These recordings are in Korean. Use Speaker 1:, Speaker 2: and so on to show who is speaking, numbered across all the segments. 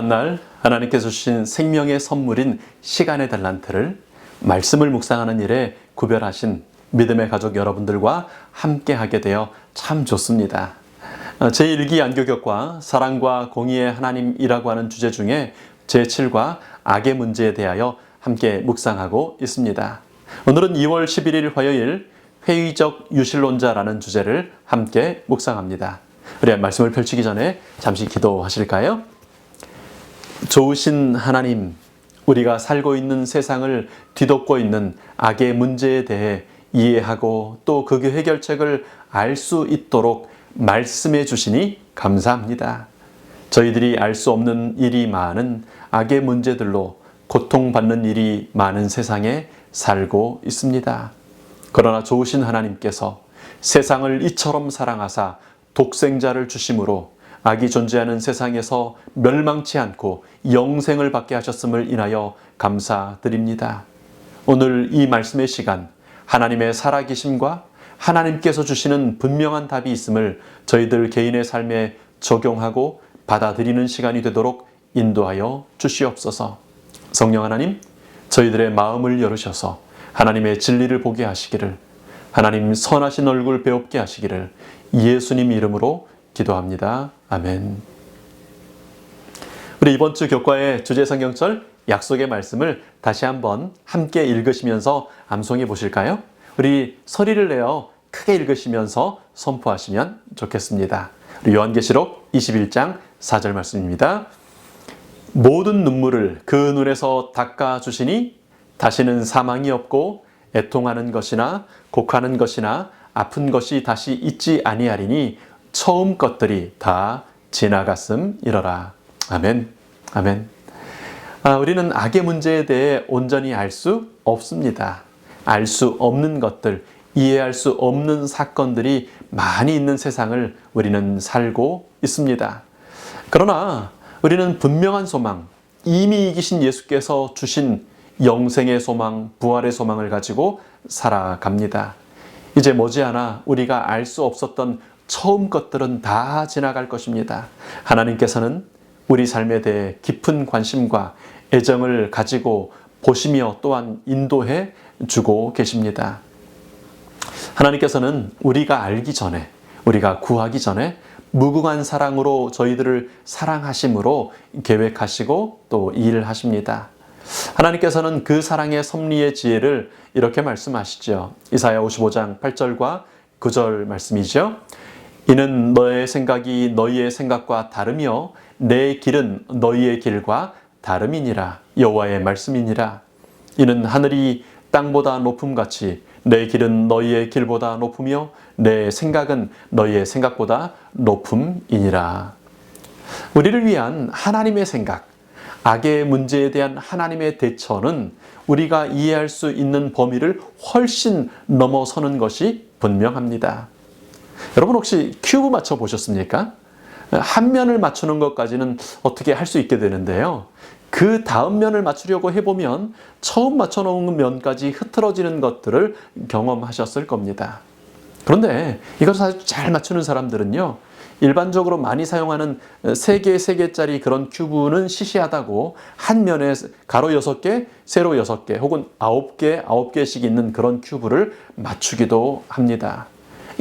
Speaker 1: 지난 날 하나님께서 주신 생명의 선물인 시간의 달란트를 말씀을 묵상하는 일에 구별하신 믿음의 가족 여러분들과 함께 하게 되어 참 좋습니다. 어, 제1기 안교격과 사랑과 공의의 하나님이라고 하는 주제 중에 제7과 악의 문제에 대하여 함께 묵상하고 있습니다. 오늘은 2월 11일 화요일 회의적 유실론자라는 주제를 함께 묵상합니다. 우리 말씀을 펼치기 전에 잠시 기도하실까요? 좋으신 하나님, 우리가 살고 있는 세상을 뒤덮고 있는 악의 문제에 대해 이해하고 또 그 해결책을 알 수 있도록 말씀해 주시니 감사합니다. 저희들이 알 수 없는 일이 많은 악의 문제들로 고통받는 일이 많은 세상에 살고 있습니다. 그러나 좋으신 하나님께서 세상을 이처럼 사랑하사 독생자를 주심으로 악이 존재하는 세상에서 멸망치 않고 영생을 받게 하셨음을 인하여 감사드립니다. 오늘 이 말씀의 시간, 하나님의 살아계심과 하나님께서 주시는 분명한 답이 있음을 저희들 개인의 삶에 적용하고 받아들이는 시간이 되도록 인도하여 주시옵소서. 성령 하나님, 저희들의 마음을 열으셔서 하나님의 진리를 보게 하시기를, 하나님 선하신 얼굴 배웁게 하시기를 예수님 이름으로 기도합니다. 아멘. 우리 이번 주 교과의 주제 성경절 약속의 말씀을 다시 한번 함께 읽으시면서 암송해 보실까요? 우리 소리를 내어 크게 읽으시면서 선포하시면 좋겠습니다. 요한계시록 21장 4절 말씀입니다. 모든 눈물을 그 눈에서 닦아 주시니 다시는 사망이 없고 애통하는 것이나 곡하는 것이나 아픈 것이 다시 있지 아니하리니 처음 것들이 다 지나갔음 이러라. 아멘. 아멘. 아, 우리는 악의 문제에 대해 온전히 알 수 없습니다. 알 수 없는 것들, 이해할 수 없는 사건들이 많이 있는 세상을 우리는 살고 있습니다. 그러나 우리는 분명한 소망, 이미 이기신 예수께서 주신 영생의 소망, 부활의 소망을 가지고 살아갑니다. 이제 머지않아 우리가 알 수 없었던 처음 것들은 다 지나갈 것입니다. 하나님께서는 우리 삶에 대해 깊은 관심과 애정을 가지고 보시며 또한 인도해 주고 계십니다. 하나님께서는 우리가 알기 전에, 우리가 구하기 전에 무궁한 사랑으로 저희들을 사랑하심으로 계획하시고 또 일하십니다. 하나님께서는 그 사랑의 섭리의 지혜를 이렇게 말씀하시죠. 이사야 55장 8절과 9절 말씀이죠. 이는 너의 생각이 너희의 생각과 다르며 내 길은 너희의 길과 다름이니라. 여호와의 말씀이니라. 이는 하늘이 땅보다 높음 같이 내 길은 너희의 길보다 높으며 내 생각은 너희의 생각보다 높음이니라. 우리를 위한 하나님의 생각 악의 문제에 대한 하나님의 대처는 우리가 이해할 수 있는 범위를 훨씬 넘어서는 것이 분명합니다. 여러분 혹시 큐브 맞춰 보셨습니까? 한 면을 맞추는 것까지는 어떻게 할 수 있게 되는데요. 그 다음 면을 맞추려고 해보면 처음 맞춰놓은 면까지 흐트러지는 것들을 경험하셨을 겁니다. 그런데 이것을 아주 잘 맞추는 사람들은요, 일반적으로 많이 사용하는 세 개, 세 개짜리 그런 큐브는 시시하다고 한 면에 가로 6개, 세로 6개, 혹은 9개, 9개씩 있는 그런 큐브를 맞추기도 합니다.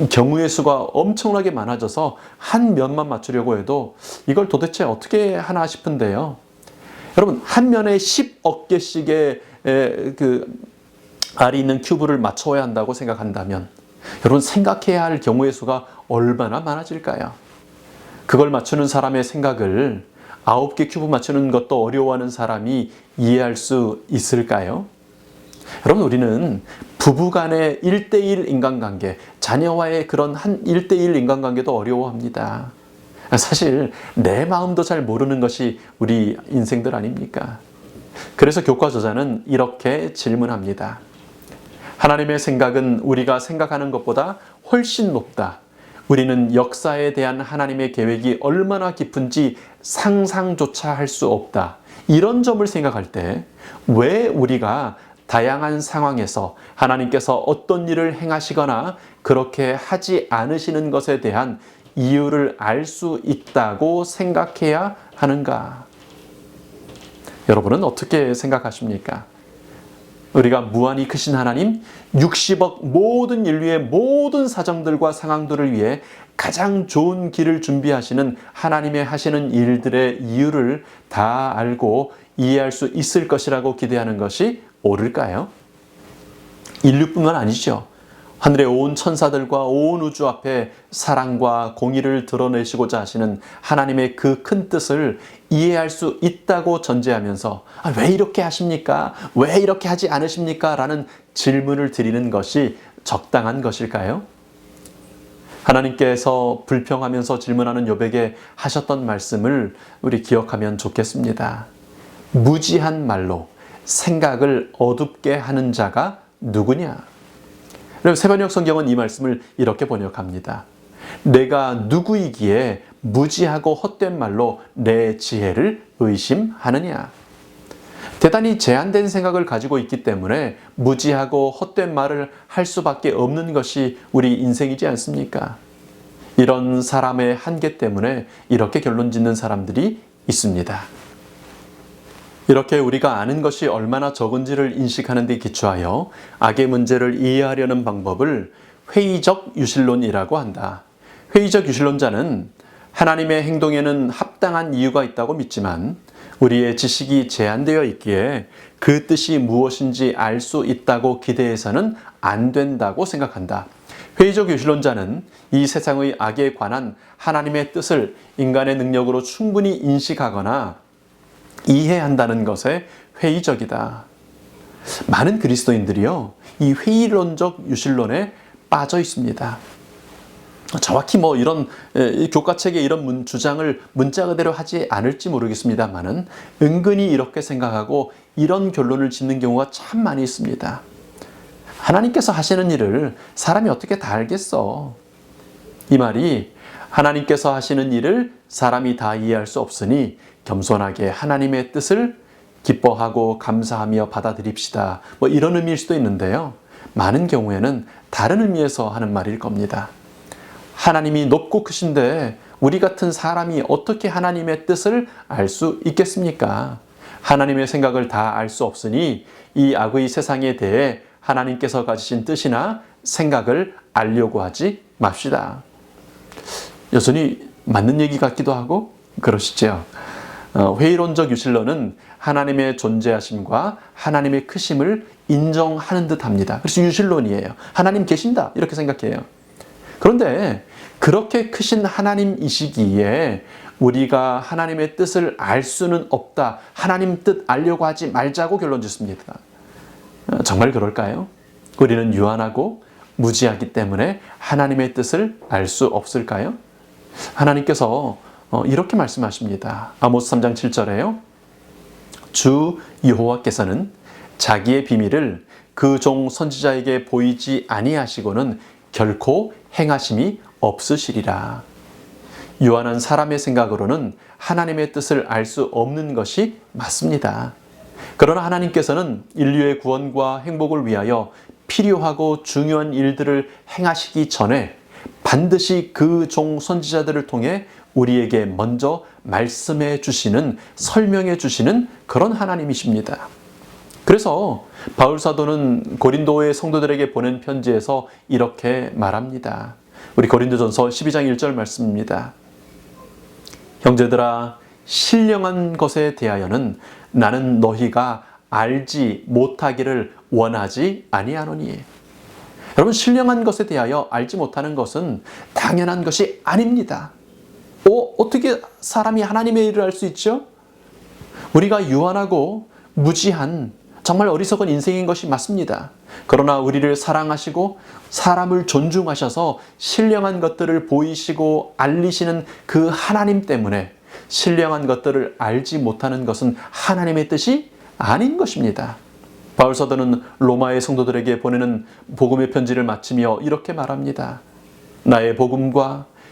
Speaker 1: 경우의 수가 엄청나게 많아져서 한 면만 맞추려고 해도 이걸 도대체 어떻게 하나 싶은데요. 여러분, 한 면에 10억 개씩의 그 알이 있는 큐브를 맞춰야 한다고 생각한다면 여러분 생각해야 할 경우의 수가 얼마나 많아질까요? 그걸 맞추는 사람의 생각을 아홉 개 큐브 맞추는 것도 어려워하는 사람이 이해할 수 있을까요? 여러분, 우리는 부부 간의 1대1 인간관계, 자녀와의 그런 한 1대1 인간관계도 어려워합니다. 사실 내 마음도 잘 모르는 것이 우리 인생들 아닙니까? 그래서 교과 저자는 이렇게 질문합니다. 하나님의 생각은 우리가 생각하는 것보다 훨씬 높다. 우리는 역사에 대한 하나님의 계획이 얼마나 깊은지 상상조차 할 수 없다. 이런 점을 생각할 때 왜 우리가 다양한 상황에서 하나님께서 어떤 일을 행하시거나 그렇게 하지 않으시는 것에 대한 이유를 알 수 있다고 생각해야 하는가? 여러분은 어떻게 생각하십니까? 우리가 무한히 크신 하나님, 60억 모든 인류의 모든 사정들과 상황들을 위해 가장 좋은 길을 준비하시는 하나님의 하시는 일들의 이유를 다 알고 이해할 수 있을 것이라고 기대하는 것이 옳을까요? 인류뿐만 아니죠. 하늘의 온 천사들과 온 우주 앞에 사랑과 공의를 드러내시고자 하시는 하나님의 그 큰 뜻을 이해할 수 있다고 전제하면서 아, 왜 이렇게 하십니까? 왜 이렇게 하지 않으십니까? 라는 질문을 드리는 것이 적당한 것일까요? 하나님께서 불평하면서 질문하는 요백에 하셨던 말씀을 우리 기억하면 좋겠습니다. 무지한 말로 생각을 어둡게 하는 자가 누구냐? 그럼 세번역 성경은 이 말씀을 이렇게 번역합니다. 내가 누구이기에 무지하고 헛된 말로 내 지혜를 의심하느냐? 대단히 제한된 생각을 가지고 있기 때문에 무지하고 헛된 말을 할 수밖에 없는 것이 우리 인생이지 않습니까? 이런 사람의 한계 때문에 이렇게 결론 짓는 사람들이 있습니다. 이렇게 우리가 아는 것이 얼마나 적은지를 인식하는 데 기초하여 악의 문제를 이해하려는 방법을 회의적 유실론이라고 한다. 회의적 유실론자는 하나님의 행동에는 합당한 이유가 있다고 믿지만 우리의 지식이 제한되어 있기에 그 뜻이 무엇인지 알 수 있다고 기대해서는 안 된다고 생각한다. 회의적 유실론자는 이 세상의 악에 관한 하나님의 뜻을 인간의 능력으로 충분히 인식하거나 이해한다는 것에 회의적이다. 많은 그리스도인들이요, 이 회의론적 유실론에 빠져 있습니다. 정확히 뭐 이런 교과책에 이런 문, 주장을 문자 그대로 하지 않을지 모르겠습니다만은 은근히 이렇게 생각하고 이런 결론을 짓는 경우가 참 많이 있습니다. 하나님께서 하시는 일을 사람이 어떻게 다 알겠어? 이 말이 하나님께서 하시는 일을 사람이 다 이해할 수 없으니 겸손하게 하나님의 뜻을 기뻐하고 감사하며 받아들입시다. 뭐 이런 의미일 수도 있는데요. 많은 경우에는 다른 의미에서 하는 말일 겁니다. 하나님이 높고 크신데 우리 같은 사람이 어떻게 하나님의 뜻을 알 수 있겠습니까? 하나님의 생각을 다 알 수 없으니 이 악의 세상에 대해 하나님께서 가지신 뜻이나 생각을 알려고 하지 맙시다. 여전히 맞는 얘기 같기도 하고 그러시죠. 어, 회의론적 유실론은 하나님의 존재하심과 하나님의 크심을 인정하는 듯 합니다. 그래서 유실론이에요. 하나님 계신다. 이렇게 생각해요. 그런데 그렇게 크신 하나님이시기에 우리가 하나님의 뜻을 알 수는 없다. 하나님 뜻 알려고 하지 말자고 결론 짓습니다. 어, 정말 그럴까요? 우리는 유한하고 무지하기 때문에 하나님의 뜻을 알 수 없을까요? 하나님께서 어, 이렇게 말씀하십니다. 아모스 3장 7절에요. 주 여호와께서는 자기의 비밀을 그 종 선지자에게 보이지 아니하시고는 결코 행하심이 없으시리라. 유한한 사람의 생각으로는 하나님의 뜻을 알 수 없는 것이 맞습니다. 그러나 하나님께서는 인류의 구원과 행복을 위하여 필요하고 중요한 일들을 행하시기 전에 반드시 그 종 선지자들을 통해 우리에게 먼저 말씀해 주시는, 설명해 주시는 그런 하나님이십니다. 그래서 바울 사도는 고린도의 성도들에게 보낸 편지에서 이렇게 말합니다. 우리 고린도전서 12장 1절 말씀입니다. 형제들아 신령한 것에 대하여는 나는 너희가 알지 못하기를 원하지 아니하노니 여러분 신령한 것에 대하여 알지 못하는 것은 당연한 것이 아닙니다. 어, 어떻게 사람이 하나님의 일을 할 수 있죠? 우리가 유한하고 무지한 정말 어리석은 인생인 것이 맞습니다. 그러나 우리를 사랑하시고 사람을 존중하셔서 신령한 것들을 보이시고 알리시는 그 하나님 때문에 신령한 것들을 알지 못하는 것은 하나님의 뜻이 아닌 것입니다. 바울 사도는 로마의 성도들에게 보내는 복음의 편지를 마치며 이렇게 말합니다. 나의 복음과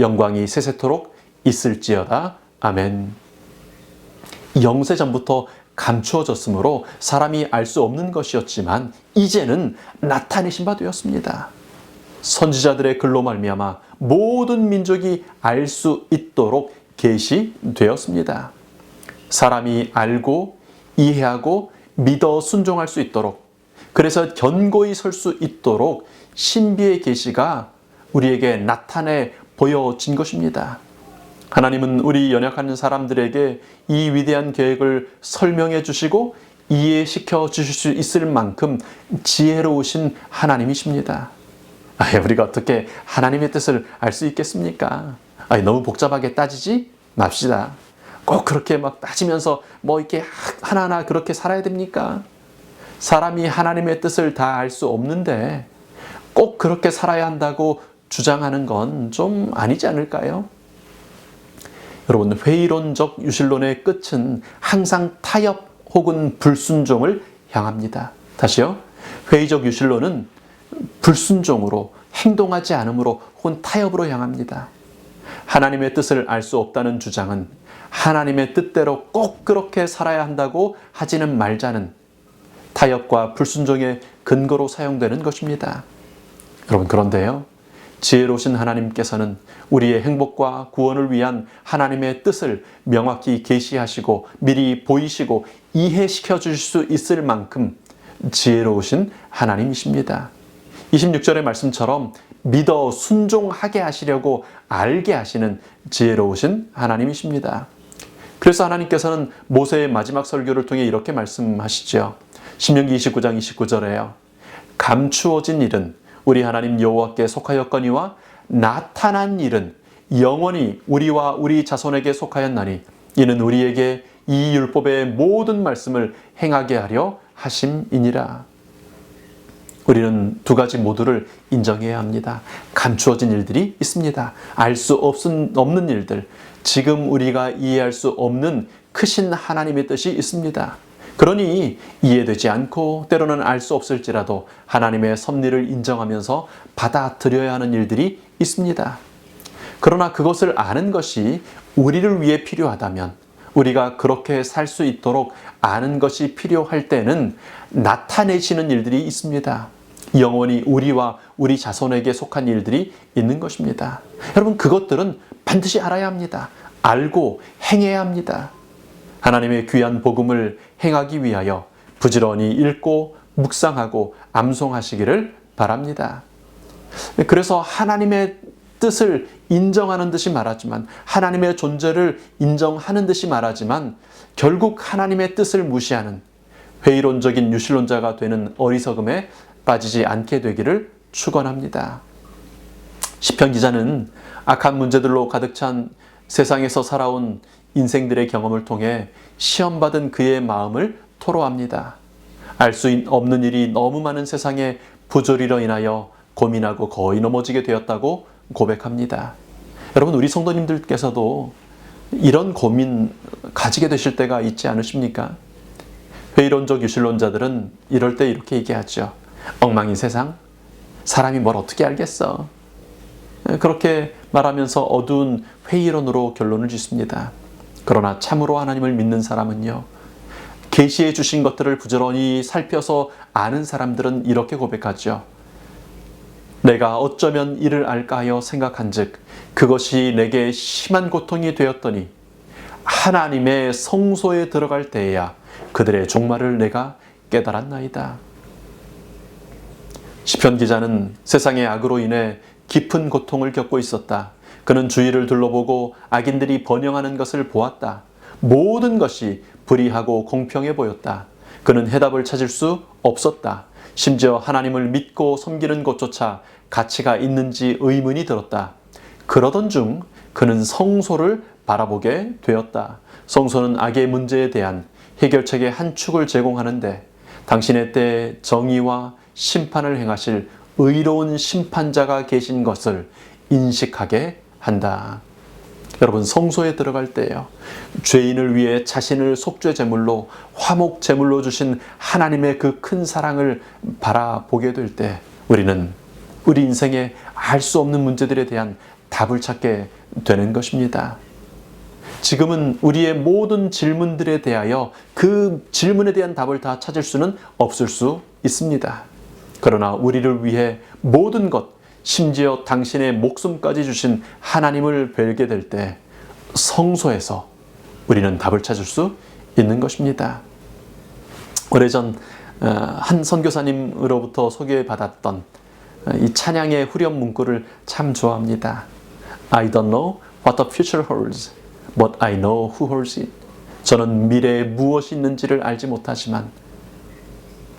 Speaker 1: 영광이 세세토록 있을지어다. 아멘. 영세 전부터 감추어졌으므로 사람이 알 수 없는 것이었지만 이제는 나타내신 바 되었습니다. 선지자들의 글로 말미암아 모든 민족이 알 수 있도록 계시되었습니다. 사람이 알고 이해하고 믿어 순종할 수 있도록 그래서 견고히 설 수 있도록 신비의 계시가 우리에게 나타내 보여진 것입니다. 하나님은 우리 연약한 사람들에게 이 위대한 계획을 설명해 주시고 이해시켜 주실 수 있을 만큼 지혜로우신 하나님이십니다. 아, 우리가 어떻게 하나님의 뜻을 알 수 있겠습니까? 아, 너무 복잡하게 따지지 맙시다. 꼭 그렇게 막 따지면서 뭐 이렇게 하나하나 그렇게 살아야 됩니까? 사람이 하나님의 뜻을 다 알 수 없는데 꼭 그렇게 살아야 한다고 주장하는 건 좀 아니지 않을까요? 여러분, 회의론적 유실론의 끝은 항상 타협 혹은 불순종을 향합니다. 다시요. 회의적 유실론은 불순종으로 행동하지 않으므로 혹은 타협으로 향합니다. 하나님의 뜻을 알 수 없다는 주장은 하나님의 뜻대로 꼭 그렇게 살아야 한다고 하지는 말자는 타협과 불순종의 근거로 사용되는 것입니다. 여러분, 그런데요. 지혜로우신 하나님께서는 우리의 행복과 구원을 위한 하나님의 뜻을 명확히 계시하시고 미리 보이시고 이해시켜 주실 수 있을 만큼 지혜로우신 하나님이십니다. 26절의 말씀처럼 믿어 순종하게 하시려고 알게 하시는 지혜로우신 하나님이십니다. 그래서 하나님께서는 모세의 마지막 설교를 통해 이렇게 말씀하시죠. 신명기 29장 29절에요. 감추어진 일은 우리 하나님 여호와께 속하였거니와 나타난 일은 영원히 우리와 우리 자손에게 속하였나니 이는 우리에게 이 율법의 모든 말씀을 행하게 하려 하심이니라. 우리는 두 가지 모두를 인정해야 합니다. 감추어진 일들이 있습니다. 알 수 없는 일들, 지금 우리가 이해할 수 없는 크신 하나님의 뜻이 있습니다. 그러니 이해되지 않고 때로는 알 수 없을지라도 하나님의 섭리를 인정하면서 받아들여야 하는 일들이 있습니다. 그러나 그것을 아는 것이 우리를 위해 필요하다면 우리가 그렇게 살 수 있도록 아는 것이 필요할 때는 나타내시는 일들이 있습니다. 영원히 우리와 우리 자손에게 속한 일들이 있는 것입니다. 여러분, 그것들은 반드시 알아야 합니다. 알고 행해야 합니다. 하나님의 귀한 복음을 행하기 위하여 부지런히 읽고 묵상하고 암송하시기를 바랍니다. 그래서 하나님의 뜻을 인정하는 듯이 말하지만 하나님의 존재를 인정하는 듯이 말하지만 결국 하나님의 뜻을 무시하는 회의론적인 유실론자가 되는 어리석음에 빠지지 않게 되기를 축원합니다. 시편 기자는 악한 문제들로 가득 찬 세상에서 살아온 인생들의 경험을 통해 시험받은 그의 마음을 토로합니다. 알 수 없는 일이 너무 많은 세상에 부조리로 인하여 고민하고 거의 넘어지게 되었다고 고백합니다. 여러분, 우리 성도님들께서도 이런 고민 가지게 되실 때가 있지 않으십니까? 회의론적 유실론자들은 이럴 때 이렇게 얘기하죠. 엉망인 세상? 사람이 뭘 어떻게 알겠어? 그렇게 말하면서 어두운 회의론으로 결론을 짓습니다. 그러나 참으로 하나님을 믿는 사람은요. 계시해 주신 것들을 부지런히 살펴서 아는 사람들은 이렇게 고백하죠. 내가 어쩌면 이를 알까 하여 생각한즉 그것이 내게 심한 고통이 되었더니 하나님의 성소에 들어갈 때에야 그들의 종말을 내가 깨달았나이다. 시편 기자는 세상의 악으로 인해 깊은 고통을 겪고 있었다. 그는 주위를 둘러보고 악인들이 번영하는 것을 보았다. 모든 것이 불의하고 공평해 보였다. 그는 해답을 찾을 수 없었다. 심지어 하나님을 믿고 섬기는 것조차 가치가 있는지 의문이 들었다. 그러던 중 그는 성소를 바라보게 되었다. 성소는 악의 문제에 대한 해결책의 한 축을 제공하는데 당신의 때 정의와 심판을 행하실 의로운 심판자가 계신 것을 인식하게 한다. 여러분 성소에 들어갈 때요. 죄인을 위해 자신을 속죄 제물로 화목 제물로 주신 하나님의 그 큰 사랑을 바라보게 될 때 우리는 우리 인생에 알수 없는 문제들에 대한 답을 찾게 되는 것입니다. 지금은 우리의 모든 질문들에 대하여 그 질문에 대한 답을 다 찾을 수는 없을 수 있습니다. 그러나 우리를 위해 모든 것, 심지어 당신의 목숨까지 주신 하나님을 뵐게 될 때 성소에서 우리는 답을 찾을 수 있는 것입니다. 오래전 어, 한 선교사님으로부터 소개받았던 어, 이 찬양의 후렴 문구를 참 좋아합니다. I don't know what the future holds, but I know who holds it. 저는 미래에 무엇이 있는지를 알지 못하지만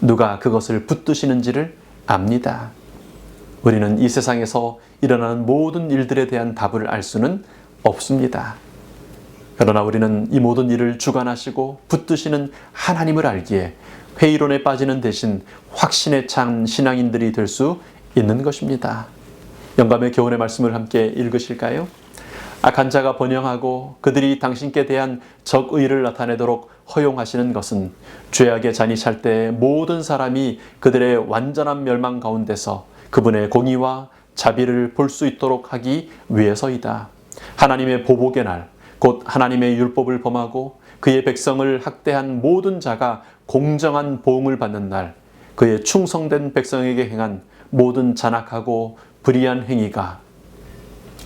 Speaker 1: 누가 그것을 붙드시는지를 압니다. 우리는 이 세상에서 일어나는 모든 일들에 대한 답을 알 수는 없습니다. 그러나 우리는 이 모든 일을 주관하시고 붙드시는 하나님을 알기에 회의론에 빠지는 대신 확신에 찬 신앙인들이 될 수 있는 것입니다. 영감의 교훈의 말씀을 함께 읽으실까요? 악한 자가 번영하고 그들이 당신께 대한 적의를 나타내도록 허용하시는 것은 죄악의 잔이 찰 때 모든 사람이 그들의 완전한 멸망 가운데서 그분의 공의와 자비를 볼 수 있도록 하기 위해서이다. 하나님의 보복의 날, 곧 하나님의 율법을 범하고 그의 백성을 학대한 모든 자가 공정한 보응을 받는 날, 그의 충성된 백성에게 행한 모든 잔악하고 불의한 행위가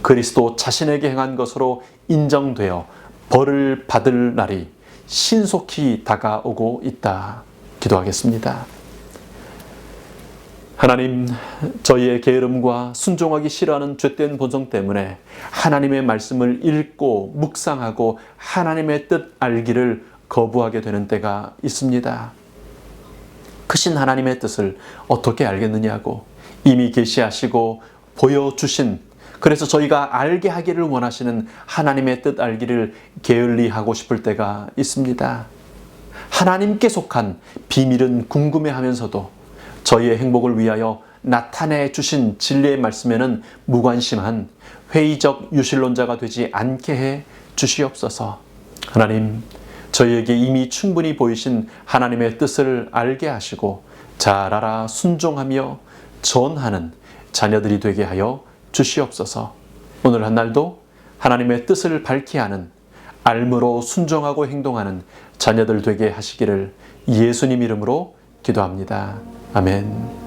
Speaker 1: 그리스도 자신에게 행한 것으로 인정되어 벌을 받을 날이 신속히 다가오고 있다. 기도하겠습니다. 하나님, 저희의 게으름과 순종하기 싫어하는 죄된 본성 때문에 하나님의 말씀을 읽고 묵상하고 하나님의 뜻 알기를 거부하게 되는 때가 있습니다. 크신 하나님의 뜻을 어떻게 알겠느냐고 이미 계시하시고 보여주신 그래서 저희가 알게 하기를 원하시는 하나님의 뜻 알기를 게을리 하고 싶을 때가 있습니다. 하나님께 속한 비밀은 궁금해 하면서도 저희의 행복을 위하여 나타내 주신 진리의 말씀에는 무관심한 회의적 유실론자가 되지 않게 해 주시옵소서. 하나님, 저희에게 이미 충분히 보이신 하나님의 뜻을 알게 하시고 잘 알아 순종하며 전하는 자녀들이 되게 하여 주시옵소서. 오늘 한 날도 하나님의 뜻을 밝히 하는 알므로 순종하고 행동하는 자녀들 되게 하시기를 예수님 이름으로 기도합니다. 아멘.